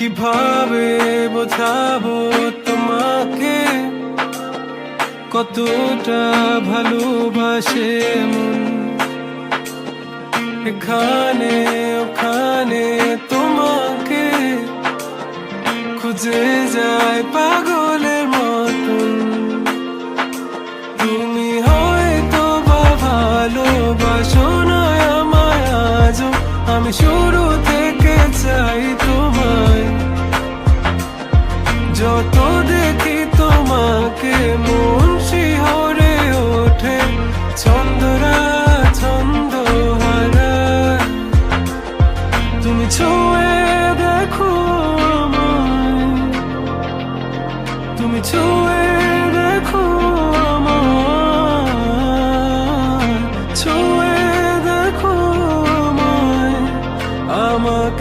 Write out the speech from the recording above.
কীভাবে বোঝাবো তোমাকে? কতটা ভালোবাসে এখানে, ওখানে তোমাকে খুঁজে যায় পাগলের মতন। তুমি হয়তো বা ভালোবাসো না আমায় আজও। আমি শুরু থেকে চাই তোমায় যত দেখি তোমাকে মন শিহরে ওঠে ছন্দরা ছন্দ হারা তুমি ছোঁয়ে দেখো তুমি ছোঁয়ে দেখো ছোঁয়ে দেখো আমাকে